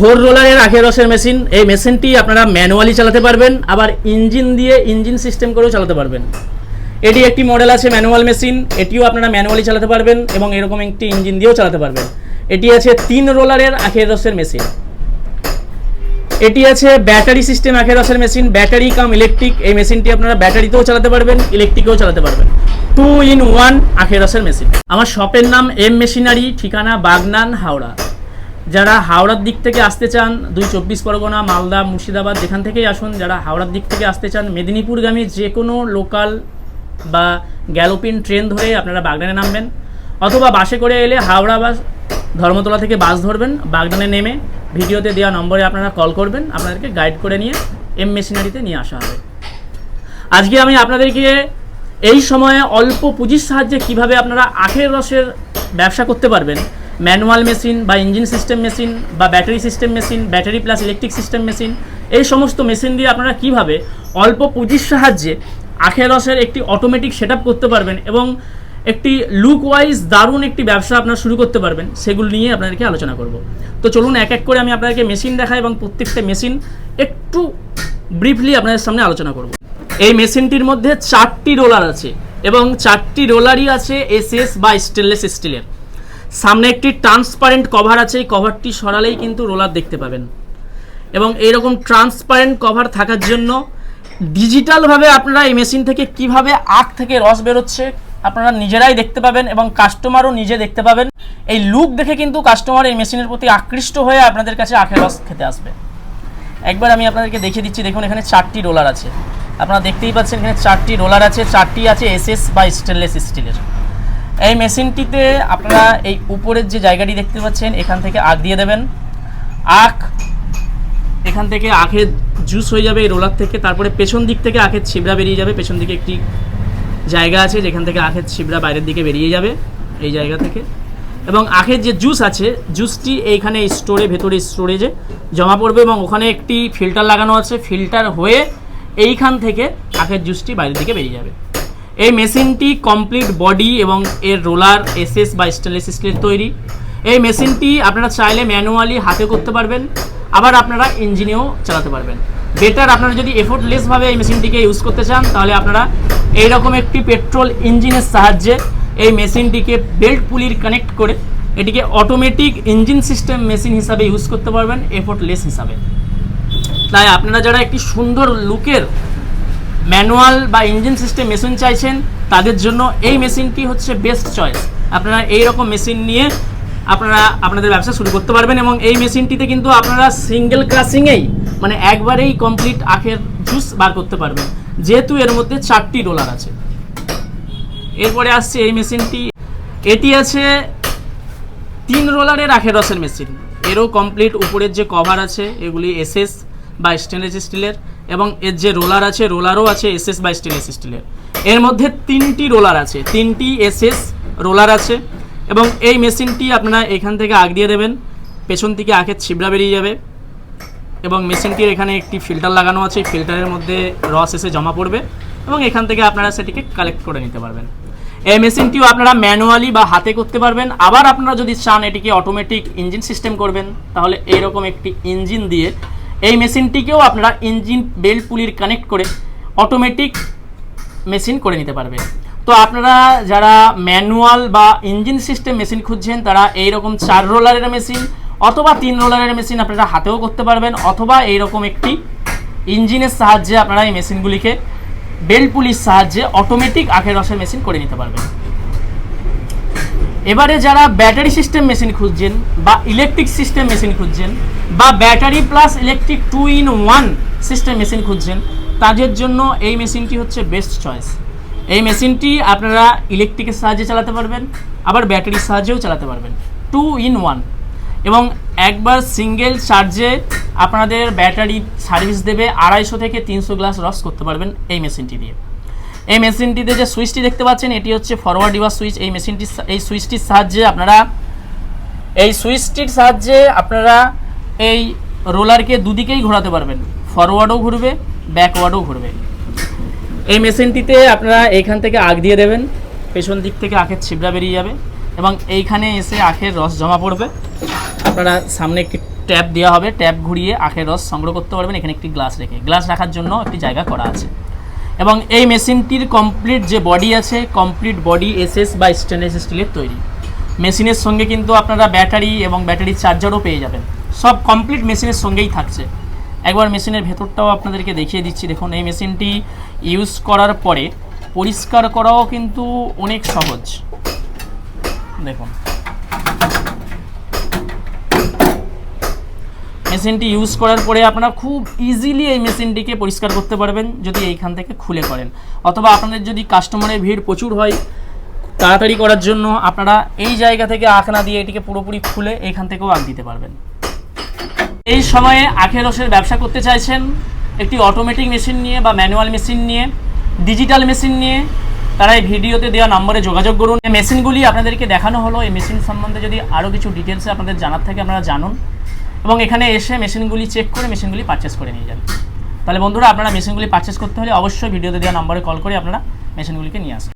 Four রোলারের আখের রসের machine. এই মেশিনটি আপনারা ম্যানুয়ালি চালাতে পারবেন, আবার ইঞ্জিন দিয়ে ইঞ্জিন সিস্টেম করেও চালাতে পারবেন। এটি একটি মডেল আছে, ম্যানুয়াল মেশিন। এটিও আপনারা ম্যানুয়ালি চালাতে পারবেন এবং এরকম একটি ইঞ্জিন দিয়েও চালাতে পারবেন। এটি আছে তিন রোলারের আখের রসের মেশিন। এটি আছে ব্যাটারি সিস্টেম আখের রসের মেশিন। ব্যাটারি কাম ইলেকট্রিক। এই মেশিনটি আপনারা ব্যাটারিতেও চালাতে পারবেন, ইলেকট্রিকেও চালাতে পারবেন। টু ইন ওয়ান আখের রসের মেশিন। আমার শপের নাম এম মেশিনারি, ঠিকানা বাগনান, হাওড়া। যারা হাওড়ার দিক থেকে আসতে চান, দুই চব্বিশ পরগনা, মালদা, মুর্শিদাবাদ, যেখান থেকেই আসুন, যারা হাওড়ার দিক থেকে আসতে চান, মেদিনীপুরগামী যে কোনো লোকাল বা গ্যালোপিন ট্রেন ধরে আপনারা বাগনানে নামবেন, অথবা বাসে করে এলে হাওড়া বাস ধর্মতলা থেকে বাস ধরবেন বাগনানে নেমে ভিডিওতে দেওয়া নম্বরে আপনারা কল করবেন, আপনাদেরকে গাইড করে নিয়ে এম মেশিনারিতে নিয়ে আসা হবে। আজকে আমি আপনাদেরকে এই সময়ে অল্প পুঁজির সাহায্যে কীভাবে আপনারা আখের রসের ব্যবসা করতে পারবেন ম্যানুয়াল মেশিন বা ইঞ্জিন সিস্টেম মেশিন বা battery system machine, battery plus electric system machine, এই সমস্ত মেশিন দিয়ে আপনারা কীভাবে অল্প পুঁজির সাহায্যে আখের রসের একটি অটোমেটিক সেট করতে পারবেন এবং একটি লুক ওয়াইজ দারুণ একটি ব্যবসা আপনারা শুরু করতে পারবেন, সেগুলো নিয়ে আপনাদেরকে আলোচনা করব। তো চলুন এক এক করে আমি আপনাদেরকে মেশিন দেখাই এবং প্রত্যেকটা মেশিন একটু ব্রিফলি আপনাদের সামনে আলোচনা করব। এই মেশিনটির মধ্যে চারটি রোলার আছে এবং চারটি রোলারই আছে এসএস বা স্টেনলেস স্টিলের সামনে একটি ট্রান্সপারেন্ট কভার আছে, এই কভারটি সরালেই কিন্তু রোলার দেখতে পাবেন। এবং এইরকম ট্রান্সপারেন্ট কভার থাকার জন্য ডিজিটালভাবে আপনারা এই মেশিন থেকে কীভাবে আখ থেকে রস বেরোচ্ছে, আপনারা নিজেরাই দেখতে পাবেন এবং কাস্টমারও নিজে দেখতে পাবেন। এই লুক দেখে কিন্তু কাস্টমার এই মেশিনের প্রতি আকৃষ্ট হয়ে আপনাদের কাছে আখের রস খেতে আসবে। একবার আমি আপনাদেরকে দেখিয়ে দিচ্ছি, দেখুন এখানে চারটি রোলার আছে। আপনারা দেখতেই পাচ্ছেন এখানে চারটি রোলার আছে, চারটি আছে এসএস বা স্টেনলেস স্টিলের এই মেশিনটিতে আপনারা এই উপরের যে জায়গাটি দেখতে পাচ্ছেন, এখান থেকে আখ দিয়ে দেবেন। আখ এখান থেকে আখের জুস হয়ে যাবে এই রোলার থেকে। তারপরে পেছন দিক থেকে আখের ছিবড়া বেরিয়ে যাবে। পেছন দিকে একটি জায়গা আছে, যেখান থেকে আখের ছিবড়া বাইরের দিকে বেরিয়ে যাবে এই জায়গা থেকে। এবং আখের যে জুস আছে, জুসটি এইখানে স্টোরে, ভেতরে স্টোরেজে জমা পড়বে এবং ওখানে একটি ফিল্টার লাগানো আছে। ফিল্টার হয়ে এইখান থেকে আখের জুসটি বাইরের দিকে বেরিয়ে যাবে। এই মেশিনটি কমপ্লিট বডি এবং এর রোলার এসএস বা স্টেনলেস স্টিলের তৈরি। এই মেশিনটি আপনারা চাইলে ম্যানুয়ালি হাতে করতে পারবেন, আবার আপনারা ইঞ্জিনেও চালাতে পারবেন। বেটার আপনারা যদি এফোর্টলেসভাবে এই মেশিনটিকে ইউজ করতে চান, তাহলে আপনারা এইরকম একটি পেট্রোল ইঞ্জিনের সাহায্যে এই মেশিনটিকে বেল্ট পুলির কানেক্ট করে এটিকে অটোমেটিক ইঞ্জিন সিস্টেম মেশিন হিসাবে ইউজ করতে পারবেন এফোর্টলেস হিসাবে। তাই আপনারা যারা একটি সুন্দর লুকের ম্যানুয়াল বা ইঞ্জিন সিস্টেম মেশিন চাইছেন, তাদের জন্য এই মেশিনটি হচ্ছে বেস্ট চয়েস। আপনারা এই রকম মেশিন নিয়ে আপনারা আপনাদের ব্যবসা শুরু করতে পারবেন এবং এই মেশিনটিতে কিন্তু আপনারা সিঙ্গেল ক্রাসিংয়েই মানে একবারেই কমপ্লিট আখের জুস বার করতে পারবেন। যেহেতু এর মধ্যে চারটি রোলার আছে। এরপরে আসছে এই মেশিনটি। এটি আছে তিন রোলারের আখের রসের মেশিন। এরও কমপ্লিট উপরের যে কভার আছে, এগুলি এসএস বা স্টেনলেস স্টিলের এবং এর যে রোলার আছে রোলারও আছে এসএস বা স্টেনলেস স্টিলের এর। মধ্যে তিনটি রোলার আছে, তিনটি এসএস রোলার আছে এবং এই মেশিনটি আপনারা এখান থেকে আগ দিয়ে দেবেন, পেছন থেকে আখের ছিবড়া বেরিয়ে যাবে এবং মেশিনটির এখানে একটি ফিল্টার লাগানো আছে ফিল্টারের মধ্যে রস এসে জমা পড়বে এবং এখান থেকে আপনারা সেটিকে কালেক্ট করে নিতে পারবেন। এই মেশিনটিও আপনারা ম্যানুয়ালি বা হাতে করতে পারবেন। আবার আপনারা যদি চান এটিকে অটোমেটিক ইঞ্জিন সিস্টেম করবেন, তাহলে এইরকম একটি ইঞ্জিন দিয়ে এই মেশিনটিকেও আপনারা ইঞ্জিন বেল্ট পুলির কানেক্ট করে অটোমেটিক মেশিন করে নিতে পারবে। তো আপনারা যারা ম্যানুয়াল বা ইঞ্জিন সিস্টেম মেশিন খুঁজছেন, তারা এইরকম চার রোলারের মেশিন অথবা তিন রোলারের মেশিন আপনারা হাতেও করতে পারবেন, অথবা এইরকম একটি ইঞ্জিনের সাহায্যে আপনারা এই মেশিনগুলিকে বেল্ট পুলির সাহায্যে অটোমেটিক আখের রসের মেশিন করে নিতে পারবেন। এবারে যারা ব্যাটারি সিস্টেম মেশিন খুঁজছেন বা ইলেকট্রিক সিস্টেম মেশিন খুঁজছেন বা battery plus electric two in one system machine খুঁজছেন, তাদের জন্য এই মেশিনটি হচ্ছে বেস্ট চয়েস। এই মেশিনটি আপনারা ইলেকট্রিকের সাহায্যে চালাতে পারবেন, আবার ব্যাটারির সাহায্যেও চালাতে পারবেন। Two in one. এবং একবার সিঙ্গেল চার্জে আপনাদের ব্যাটারি সার্ভিস দেবে আড়াইশো থেকে তিনশো গ্লাস রস করতে পারবেন এই মেশিনটি দিয়ে। এই মেশিনটিতে যে সুইচটি দেখতে পাচ্ছেন, এটি হচ্ছে ফরওয়ার্ড রিভার্স সুইচ। এই মেশিনটি এই সুইচটির সাহায্যে আপনারা এই সুইচটির সাহায্যে আপনারা এই রোলারকে দুদিকেই ঘোরাতে পারবেন। ফরওয়ার্ডও ঘুরবে ব্যাকওয়ার্ডও ঘুরবে। এই মেশিনটিতে আপনারা এইখান থেকে আগ দিয়ে দেবেন। পেছন দিক থেকে আখের ছিবড়া বেরিয়ে যাবে এবং এইখানে এসে আখের রস জমা পড়বে। আপনারা সামনে একটি ট্যাপ দেওয়া হবে। ট্যাপ ঘুরিয়ে আখের রস সংগ্রহ করতে পারবেন। এখানে একটি গ্লাস রেখে। গ্লাস রাখার জন্য একটি জায়গা করা আছে। এবং এই মেশিনটির কমপ্লিট যে বডি আছে কমপ্লিট বডি এসএস বা স্টেনলেস স্টিলের তৈরি। মেশিনের সঙ্গে কিন্তু আপনারা ব্যাটারি এবং ব্যাটারি চার্জারও পেয়ে যাবেন। সব কমপ্লিট মেশিনের সঙ্গেই থাকছে। একবার মেশিনের ভেতরটাও আপনাদেরকে দেখিয়ে দিচ্ছি। দেখুন, এই মেশিনটি ইউজ করার পরে পরিষ্কার করাও কিন্তু অনেক সহজ। দেখুন। মেশিনটি ইউজ করার পরে আপনারা খুব ইজিলি এই মেশিনটিকে পরিষ্কার করতে পারবেন যদি এইখান থেকে খুলে করেন। অথবা আপনাদের যদি কাস্টমারের ভিড় প্রচুর হয়, তাড়াতাড়ি করার জন্য আপনারা এই জায়গা থেকে আখ না দিয়ে এটিকে পুরোপুরি খুলে এইখান থেকেও আখ দিতে পারবেন। এই সময়ে আখের রসের ব্যবসা করতে চাইছেন, একটি অটোমেটিক মেশিন নিয়ে বা ম্যানুয়াল মেশিন নিয়ে ডিজিটাল মেশিন নিয়ে তারা এই ভিডিওতে দেওয়া নম্বরে যোগাযোগ করুন। এই মেশিনগুলি আপনাদেরকে দেখানো হলো। এই মেশিন সম্বন্ধে যদি আরও কিছু ডিটেলসে আপনাদের জানার থাকে, আপনারা জানুন। এবং এখানে এসে মেশিনগুলি চেক করে মেশিনগুলি পারচেস করে নিয়ে যান। তাহলে বন্ধুরা, আপনারা মেশিনগুলি পারচেস করতে হলে অবশ্যই ভিডিওতে দেওয়া নম্বরে কল করে আপনারা মেশিনগুলিকে নিয়ে আসুন।